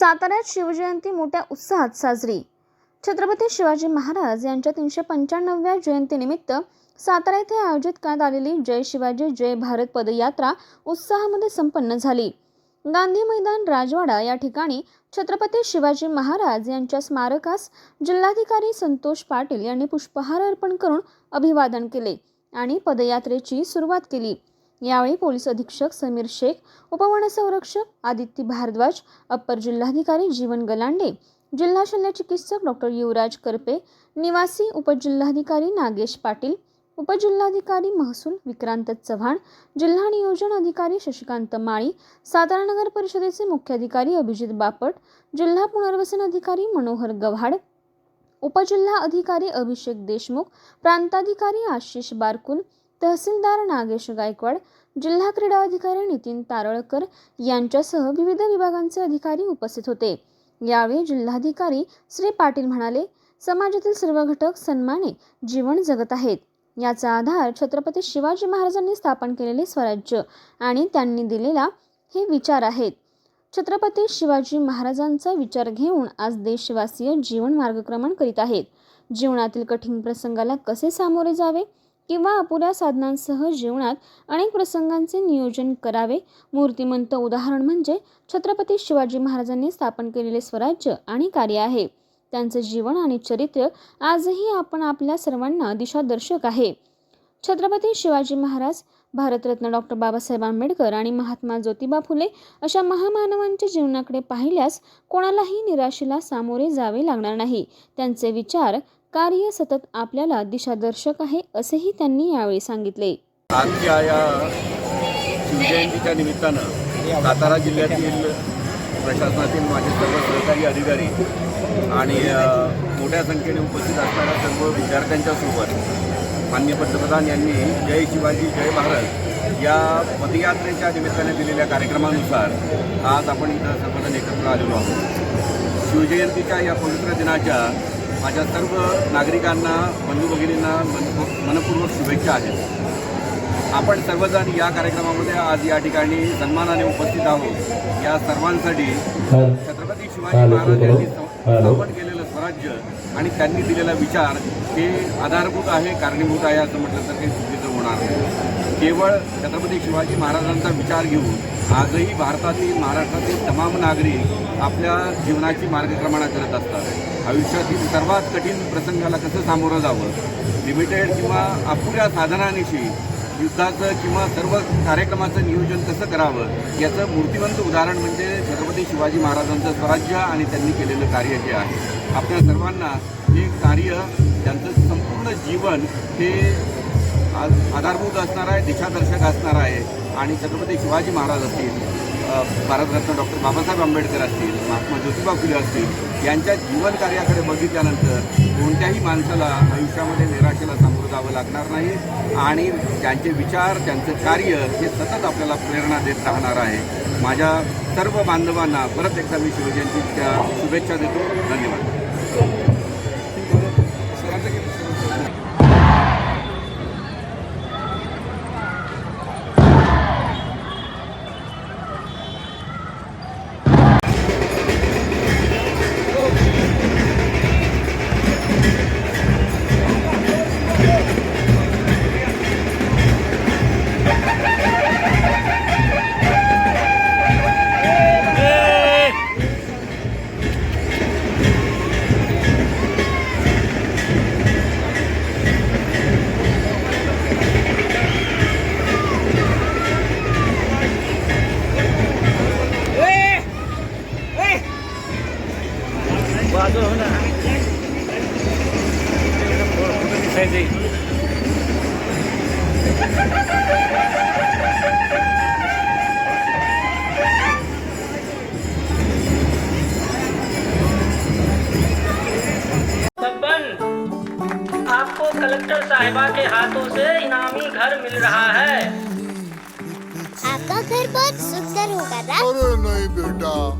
साताऱ्यात शिवजयंती मोठ्या उत्साहात साजरी. छत्रपती शिवाजी महाराज यांच्या तीनशे पंच्याण्णव्या जयंतीनिमित्त सातारा येथे आयोजित करण्यात आलेली जय शिवाजी जय भारत पदयात्रा उत्साहामध्ये संपन्न झाली. गांधी मैदान राजवाडा या ठिकाणी छत्रपती शिवाजी महाराज यांच्या स्मारकास जिल्हाधिकारी संतोष पाटील यांनी पुष्पहार अर्पण करून अभिवादन केले आणि पदयात्रेची सुरुवात केली. यावेळी पोलीस अधीक्षक समीर शेख उपवनसंरक्षक आदित्य भारद्वाज अप्पर जिल्हाधिकारी जीवन गलांडे जिल्हा शल्य चिकित्सक डॉक्टर युवराज करपे निवासी उपजिल्हाधिकारी नागेश पाटील उपजिल्हाधिकारी महसूल विक्रांत चव्हाण जिल्हा नियोजन अधिकारी शशिकांत माळी सातारा नगर परिषदेचे मुख्याधिकारी अभिजित बापट जिल्हा पुनर्वसन अधिकारी मनोहर गव्हाड उपजिल्हा अधिकारी अभिषेक देशमुख प्रांताधिकारी आशिष बारकुल तहसीलदार नागेश गायकवाड जिल्हा क्रीडा अधिकारी नितीन तारळकर यांच्यासह विविध विभागांचे अधिकारी उपस्थित होते. यावेळी जिल्हाधिकारी श्री पाटील म्हणाले समाजातील सर्व घटक सन्माने जीवन जगत आहेत. याचा आधार छत्रपती शिवाजी महाराजांनी स्थापन केलेले स्वराज्य आणि त्यांनी दिलेला हे विचार आहेत. छत्रपती शिवाजी महाराजांचा विचार घेऊन आज देशवासीय जीवन मार्गक्रमण करीत आहेत. जीवनातील कठीण प्रसंगाला कसे सामोरे जावे? किंवा अपुऱ्या साधनांसह जीवनात अनेक प्रसंगांचे नियोजन करावे. मूर्तिमंत उदाहरण म्हणजे छत्रपती शिवाजी महाराजांनी स्थापन केलेले स्वराज्य आणि कार्य आहे. त्यांचे जीवन आणि चरित्र आजही आपण आपल्या सर्वांना दिशादर्शक आहे. छत्रपती शिवाजी महाराज भारतरत्न डॉक्टर बाबासाहेब आंबेडकर आणि महात्मा ज्योतिबा फुले अशा महामानवांच्या जीवनाकडे पाहिल्यास कोणालाही निराशेला सामोरे जावे लागणार नाही. त्यांचे विचार कार्य सतत आपल्याला दिशादर्शक आहे असेही त्यांनी यावेळी सांगितले. आजच्या या शिवजयंतीच्या निमित्तानं सातारा जिल्ह्यातील प्रशासनातील माझे सर्व सरकारी अधिकारी आणि मोठ्या संख्येने उपस्थित असणाऱ्या सर्व विद्यार्थ्यांच्या सोबत माननीय पंतप्रधान यांनी जय शिवाजी जय भारत या पदयात्रेच्या निमित्ताने दिलेल्या कार्यक्रमानुसार आज आपण इथं सर्वजण एकत्र आलेलो आहोत. शिवजयंतीच्या या पवित्र दिनाच्या माझ्या सर्व नागरिकांना बंधू भगिनींना मन- मनपूर्वक शुभेच्छा आहेत. आपण सर्वजण या कार्यक्रमामध्ये आज या ठिकाणी सन्मानाने उपस्थित आहोत. या सर्वांसाठी छत्रपती शिवाजी महाराज यांनी स्थापन केलेलं स्वराज्य आणि त्यांनी दिलेला विचार हे आधारभूत आहे कारणीभूत आहे असं म्हटलं तर काही चुकीचं होणार नाही. केवळ छत्रपती शिवाजी महाराजांचा विचार घेऊन आजही भारतातील महाराष्ट्रातील तमाम नागरिक आपल्या जीवनाची मार्गक्रमणा करत असतात. आयुष्यातील सर्वात कठीण प्रसंगाला कसं सामोरं जावं? लिमिटेड किंवा अपुऱ्या साधनानिशी युद्धाचं किंवा सर्व कार्यक्रमाचं नियोजन कसं करावं? याचं मूर्तिवंत उदाहरण म्हणजे छत्रपती शिवाजी महाराजांचं स्वराज्य आणि त्यांनी केलेलं कार्य हे आहे. आपल्या सर्वांना हे कार्य त्यांचं संपूर्ण जीवन हे आज आधारभूत असणार आहे दिशादर्शक असणार आहे आणि छत्रपती शिवाजी महाराज असतील भारतरत्न डॉक्टर बाबासाहेब आंबेडकर असतील महात्मा ज्योतिबा फुले असतील यांच्या जीवन कार्याकडे बघितल्यानंतर कोणत्याही माणसाला आयुष्यामध्ये निराशेला सामोरं जावं लागणार नाही आणि त्यांचे विचार त्यांचं कार्य हे सतत आपल्याला प्रेरणा देत राहणार आहे. माझ्या सर्व बांधवांना परत एकदा मी शिवजयंतीच्या शुभेच्छा देतो. धन्यवाद. आपको कलेक्टर साहिबा के हाथों से इनामी घर मिल रहा है। आपका घर बहुत सुंदर होगा ना? अरे नहीं बेटा।